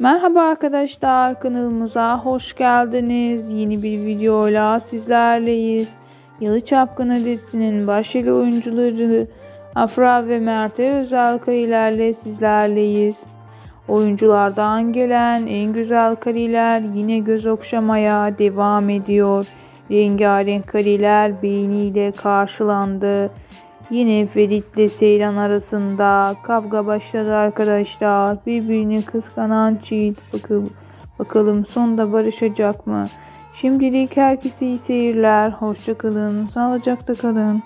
Merhaba arkadaşlar kanalımıza hoş geldiniz. Yeni bir videoyla sizlerleyiz. Yalı Çapkını dizisinin başrol oyuncuları Afra ve Mert'e özel karelerle sizlerleyiz. Oyunculardan gelen en güzel kareler yine göz okşamaya devam ediyor. Rengarenk kareler beğeniyle karşılandı. Yine Ferit ile Seyran arasında kavga başladı arkadaşlar. Birbirini kıskanan çift. Bakın, bakalım sonunda barışacak mı? Şimdilik herkese iyi seyirler. Hoşçakalın. Sağlıcakla kalın.